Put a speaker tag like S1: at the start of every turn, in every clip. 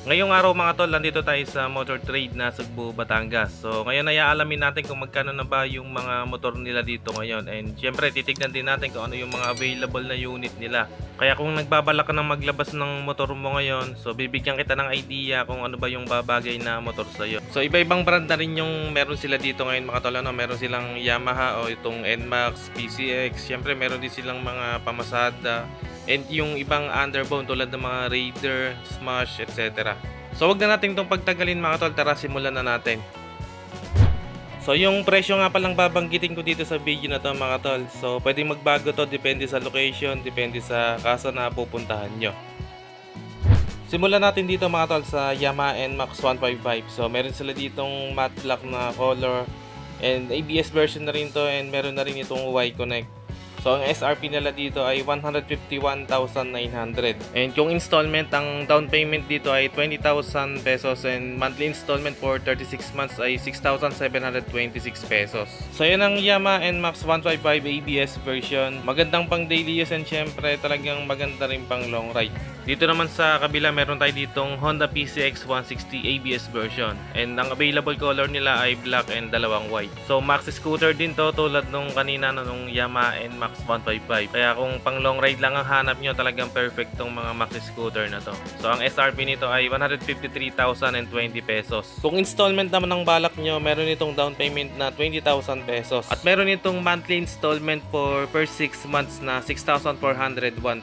S1: Ngayong araw mga tol, nandito tayo sa Motor Trade na Sugbo, Batangas. So ngayon ay aalamin natin kung magkano na ba yung mga motor nila dito ngayon. And syempre titignan din natin kung ano yung mga available na unit nila. Kaya kung nagbabalak ka ng maglabas ng motor mo ngayon, so bibigyan kita ng idea kung ano ba yung babagay na motor sa'yo. So iba-ibang brand na rin yung meron sila dito ngayon mga tol. Ano? Meron silang Yamaha o itong NMAX, PCX. Syempre meron din silang mga pamasada. And yung ibang underbone tulad ng mga Raider, Smash, etc. So wag na natin itong pagtagalin mga tol, tara simulan na natin. So yung presyo nga palang babanggitin ko dito sa video na to mga tol. So pwedeng magbago to depende sa location, depende sa kasa na pupuntahan nyo. Simulan natin dito mga tol sa Yamaha NMAX 155. So meron sila ditong matte black na color and ABS version na rin to and meron na rin itong Y-Connect. So, ang SRP nila dito ay 151,900. And yung installment, ang down payment dito ay 20,000 pesos and monthly installment for 36 months ay 6,726 pesos. So, yan ang Yamaha NMAX 155 ABS version. Magandang pang daily use and syempre talagang maganda rin pang long ride. Dito naman sa kabila meron tayo ditong Honda PCX 160 ABS version. And ang available color nila ay black and dalawang white. So max scooter din to tulad nung kanina nung Yamaha NMAX 155. Kaya kung pang long ride lang ang hanap nyo talagang perfect tong mga max scooter na to. So ang SRP nito ay 153,020 pesos. Kung installment naman ang balak nyo, meron itong down payment na 20,000 pesos. At meron itong monthly installment for per 6 months na 6,401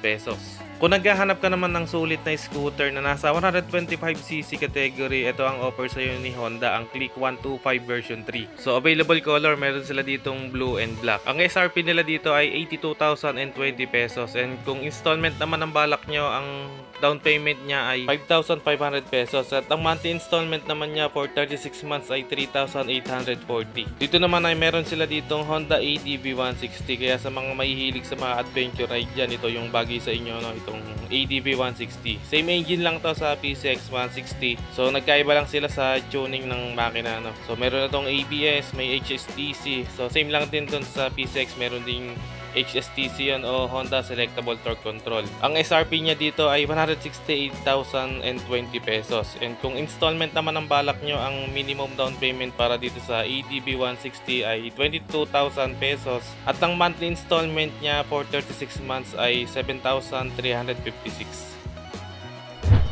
S1: pesos. Kung naghahanap ka naman ng sulit na scooter na nasa 125cc category, ito ang offer sa ni Honda, ang Click 125 version 3. So available color, meron sila ditong blue and black. Ang SRP nila dito ay 82,020 pesos and kung installment naman ang balak nyo, ang down payment niya ay 5,500 pesos at ang monthly installment naman niya for 36 months ay 3,840. Dito naman ay meron sila ditong Honda ADV 160 kaya sa mga mahihilig sa mga adventure ride dyan, ito yung bagay sa inyo no, itong ADV 160. Same engine lang to sa PCX 160. So nagkaiba lang sila sa tuning ng makina no. So meron na tong ABS, may HSTC. So same lang din dun sa PCX, meron ding HSTC yan o Honda Selectable Torque Control. Ang SRP niya dito ay 168,020 pesos. And kung installment naman ang balak nyo, ang minimum down payment para dito sa ADB 160 ay 22,000 pesos. At ang monthly installment niya for 36 months ay 7,356.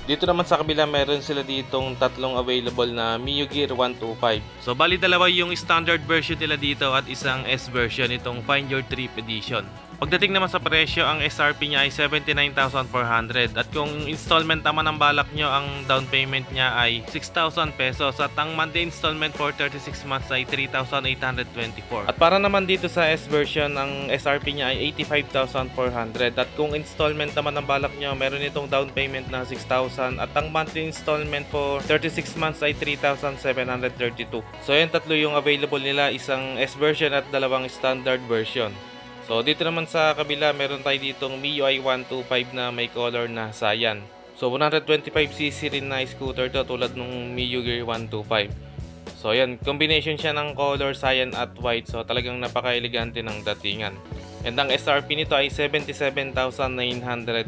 S1: Dito naman sa kabila meron sila ditong tatlong available na Mio Gear 125. So bali dalawa yung standard version nila dito at isang S version itong Find Your Trip Edition. Pagdating naman sa presyo, ang SRP niya ay 79,400 at kung installment naman ang balak nyo, ang down payment niya ay 6,000 pesos at ang monthly installment for 36 months ay 3,824. At para naman dito sa S version, ang SRP niya ay 85,400 at kung installment naman ang balak nyo, meron itong down payment na 6,000 at ang monthly installment for 36 months ay 3,732. So yan tatlo yung available nila, isang S version at dalawang standard version. So dito naman sa kabila meron tayo ditong MIUI 125 na may color na cyan. So 125cc rin na scooter to tulad nung Miu Gear 125. So yan, combination siya ng color cyan at white. So talagang napaka-elegante ng datingan. And ang SRP nito ay 77,900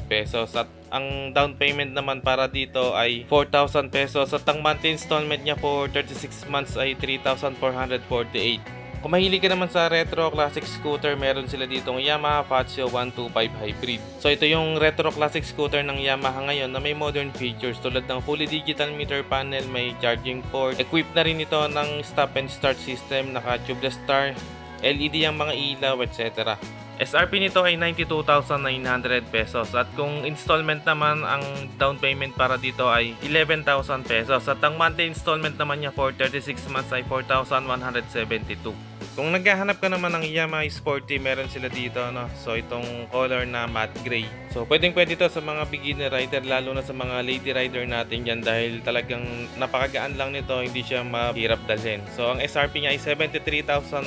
S1: pesos at ang down payment naman para dito ay 4,000 pesos at ang monthly installment niya for 36 months ay 3,448. Kung mahilig ka naman sa retro classic scooter, meron sila ditong Yamaha Fazio 125 Hybrid. So ito yung retro classic scooter ng Yamaha ngayon na may modern features tulad ng fully digital meter panel, may charging port. Equipped na rin ito ng stop and start system, naka-tubeless star, LED ang mga ilaw, etc. SRP nito ay 92,900 pesos at kung installment naman ang down payment para dito ay 11,000 pesos at ang monthly installment naman niya for 36 months ay 4,172. Kung naghahanap ka naman ng Yamaha Sporty, meron sila dito no. So itong color na matte gray. So pwedeng pwede to sa mga beginner rider lalo na sa mga lady rider natin diyan dahil talagang napakagaan lang nito, hindi siya mahirap dalhin. So ang SRP niya ay 73,900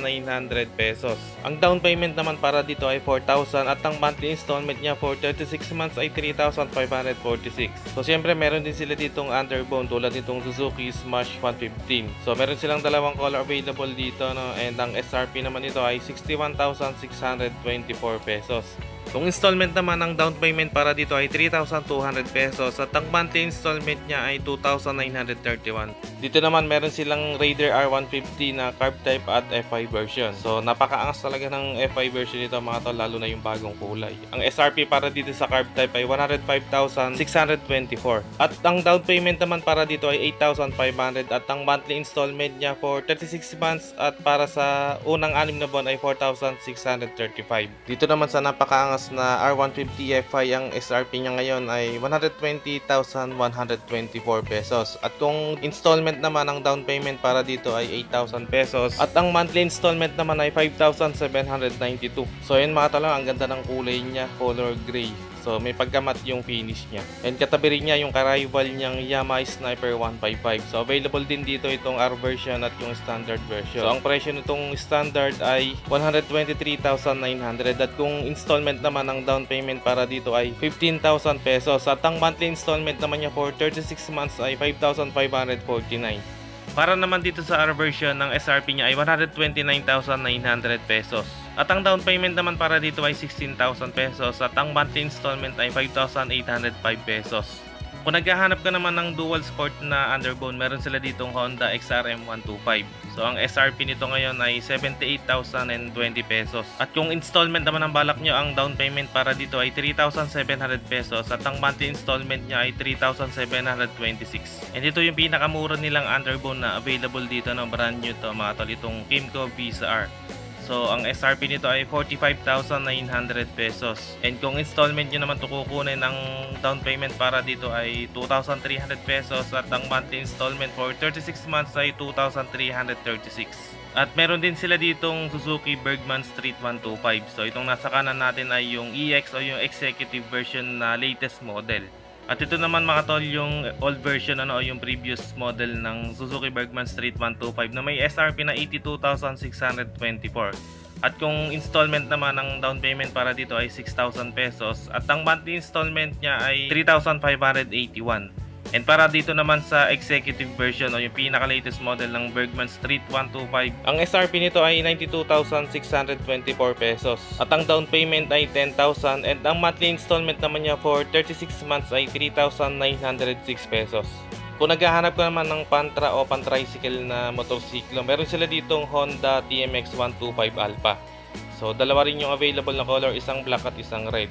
S1: pesos. Ang down payment naman para dito ay 4,000 at ang monthly installment niya for 36 months ay 3,546. So siyempre meron din sila ditong underbone tulad nitong Suzuki Smash 115. So meron silang dalawang color available dito no and ang SRP naman nito ay 61,624 pesos. Kung installment naman ang down payment para dito ay 3,200 pesos at ang monthly installment niya ay 2,931. Dito naman meron silang Raider R150 na carb type at FI version. So napakaangas talaga ng FI version nito mga tol lalo na yung bagong kulay. Ang SRP para dito sa carb type ay 105,624. At ang down payment naman para dito ay 8,500 at ang monthly installment niya for 36 months at para sa unang anim na buwan ay 4,635. Dito naman sa napakaangas na R150 FI ang SRP niya ngayon ay 120,124 pesos. At kung installment naman ang down payment para dito ay 8,000 pesos at ang monthly installment naman ay 5,792. So yun mga talong, ang ganda ng kulay niya, color gray. So may pagkamat yung finish niya. And katabi rin niya yung ka-rival niyang Yamaha Sniper 155. So available din dito itong R version at yung standard version. So ang presyo nitong standard ay 123,900 at kung installment naman ang down payment para dito ay 15,000 pesos at ang monthly installment naman niya for 36 months ay 5,549. Para naman dito sa R version ng SRP niya ay 129,900 pesos. At ang down payment naman para dito ay 16,000 pesos at ang monthly installment ay 5,805 pesos. Kung naghahanap ka naman ng dual sport na underbone, meron sila ditong Honda XRM 125. So ang SRP nito ngayon ay 78,020 pesos. At kung installment naman ang balak nyo, ang down payment para dito ay 3,700 pesos at ang monthly installment niya ay 3,726. And ito yung pinakamura nilang underbone na available dito ng brand new to mga tol itong Kimco Visa. So, ang SRP nito ay 45,900 pesos. And kung installment nyo naman ito kukunin, ang down payment para dito ay 2,300 pesos at ang monthly installment for 36 months ay 2,336. At meron din sila ditong Suzuki Bergman Street 125. So, itong nasa kanan natin ay yung EX o yung executive version na latest model. At ito naman mga tol yung old version ano yung previous model ng Suzuki Bergman Street 125 na may SRP na 82,624. At kung installment naman ng down payment para dito ay 6,000 pesos at ang monthly installment niya ay 3,581. And para dito naman sa executive version o yung pinaka-latest model ng Bergman Street 125, ang SRP nito ay 92,624 pesos. At ang down payment ay 10,000 and ang monthly installment naman niya for 36 months ay 3,906 pesos. Kung naghahanap ka naman ng pantra o pan-tricycle na motorsiklo, meron sila ditong Honda TMX 125 Alpha. So, dalawa rin yung available na color, isang black at isang red.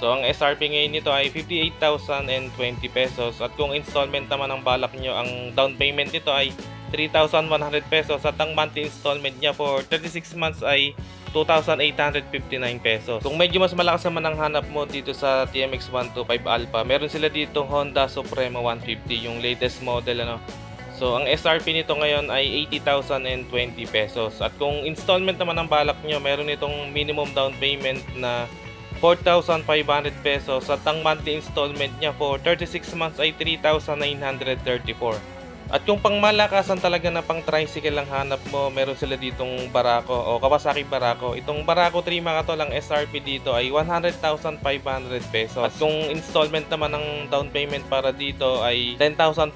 S1: So, ang SRP ngayon nito ay 58,020 pesos at kung installment naman ang balak nyo, ang down payment nito ay 3,100 pesos at ang monthly installment niya for 36 months ay 2,859 pesos. Kung medyo mas malakas naman ang hanap mo dito sa TMX 125 Alpha, meron sila dito Honda Suprema 150, yung latest model ano. So, ang SRP nito ngayon ay 80,020 pesos. At kung installment naman ang balak nyo, meron itong minimum down payment na 4,500 pesos at ang monthly installment niya for 36 months ay 3,934. At kung pang malakasan talaga na pang tricycle lang hanap mo, meron sila ditong Barako o Kawasaki Barako. Itong Barako 3 mga tol, ang SRP dito ay 100,500 pesos. At kung installment naman ng down payment para dito ay 10,500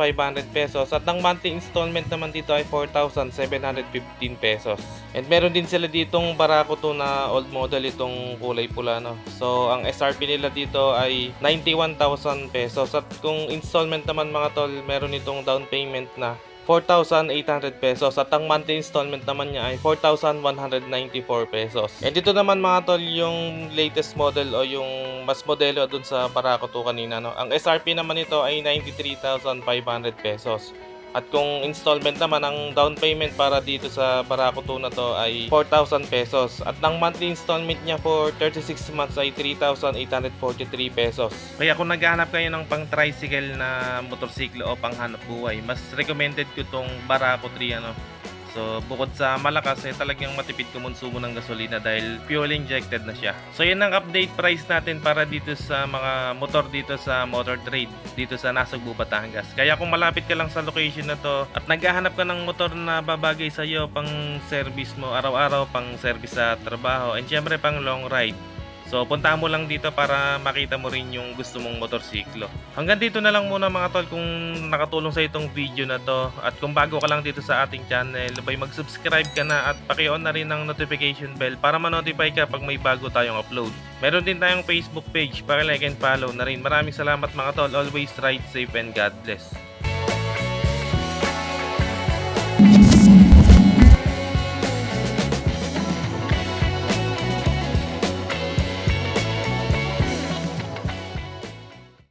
S1: pesos. At ang monthly installment naman dito ay 4,715 pesos. And meron din sila ditong Barako 2 na old model itong kulay pula no. So ang SRP nila dito ay 91,000 pesos. At kung installment naman mga tol, meron itong down payment na 4,800 pesos at ang monthly installment naman niya ay 4,194 pesos. And dito naman mga tol yung latest model o yung mas modelo dun sa Barako 2 kanina no. Ang SRP naman nito ay 93,500 pesos. At kung installment naman ang down payment para dito sa Barako 2 na to ay 4,000 pesos. At ang monthly installment niya for 36 months ay 3,843 pesos. Kaya kung naghahanap kayo ng pang tricycle na motorsiklo o pang hanap buhay, mas recommended ko tong Barako 3 ano. So, bukod sa malakas, eh, talagang matipid kumonsumo ng gasolina dahil fuel injected na siya. So, yun ang update price natin para dito sa mga motor dito sa Motor Trade, dito sa Nasugbu, Batangas. Kaya kung malapit ka lang sa location na to at naghahanap ka ng motor na babagay sa iyo pang service mo araw-araw, pang service sa trabaho, and syempre pang long ride, So puntahan mo lang dito para makita mo rin yung gusto mong motorsiklo. Hanggang dito na lang muna mga tol kung nakatulong sa itong video na to at kung bago ka lang dito sa ating channel, bay mag-subscribe ka na at paki-on na rin ang notification bell para ma-notify ka pag may bago tayong upload. Meron din tayong Facebook page para like and follow na rin. Maraming salamat mga tol. Always ride safe and God bless.